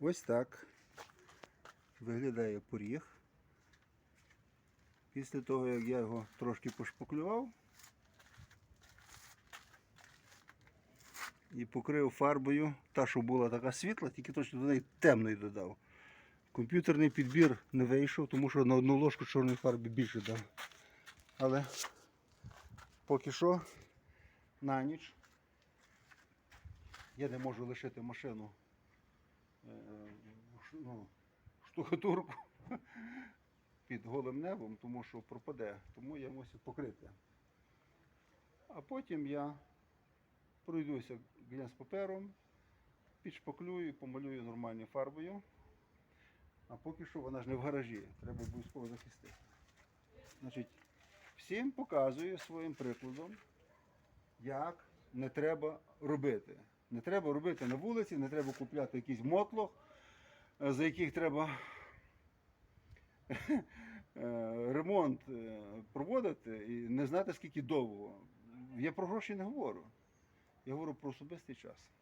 Ось так виглядає поріг. Після того, як я його трошки пошпаклював і покрив фарбою, та, що була така світла, тільки точно до неї темної додав. Комп'ютерний підбір не вийшов, тому що на одну ложку чорної фарби більше дав. Але поки що на ніч я не можу лишити машину ну, штукатурку під голим небом, тому що пропаде, тому я мусив покрити. А потім я пройдуся з папером, підшпаклюю, помалюю нормальною фарбою. А поки що вона ж не в гаражі, треба обов'язково захистити. Значить, всім показую своїм прикладом, як не треба робити. Не треба робити на вулиці, не треба купляти якийсь мотлох, е, за яких треба е, ремонт е, проводити і не знати, скільки довго. Я про гроші не говорю. Я говорю про особистий час.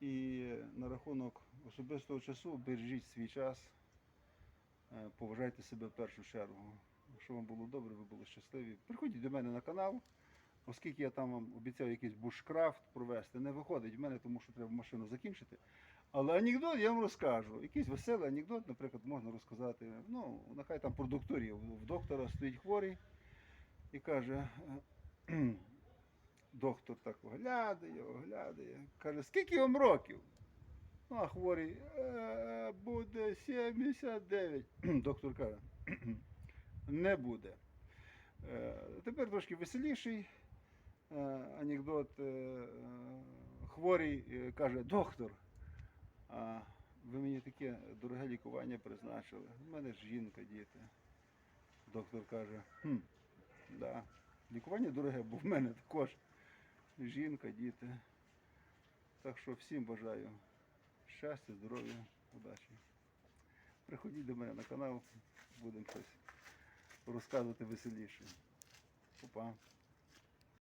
І на рахунок особистого часу бережіть свій час, поважайте себе в першу чергу. Якщо вам було добре, ви були щасливі. Приходіть до мене на канал, оскільки я там вам обіцяв якийсь бушкрафт провести, не виходить в мене, тому що треба машину закінчити. Але анекдот я вам розкажу. Якийсь веселий анекдот, наприклад, можна розказати. Ну, нехай там про докторів. В доктора стоїть хворий і каже, доктор так оглядає, оглядає. Каже, скільки вам років? Ну, а хворий «Е, буде 79. Доктор каже, не буде. Е, Тепер трошки веселіший анекдот. Е, е, Хворий е, каже, доктор, а ви мені таке дороге лікування призначили. У мене ж жінка, діти. Доктор каже, хм, да, лікування дороге, бо в мене також жінка, діти. Так що всім бажаю щастя, здоров'я, удачі. Приходіть до мене на канал, будемо щось розказувати веселіше. Опа.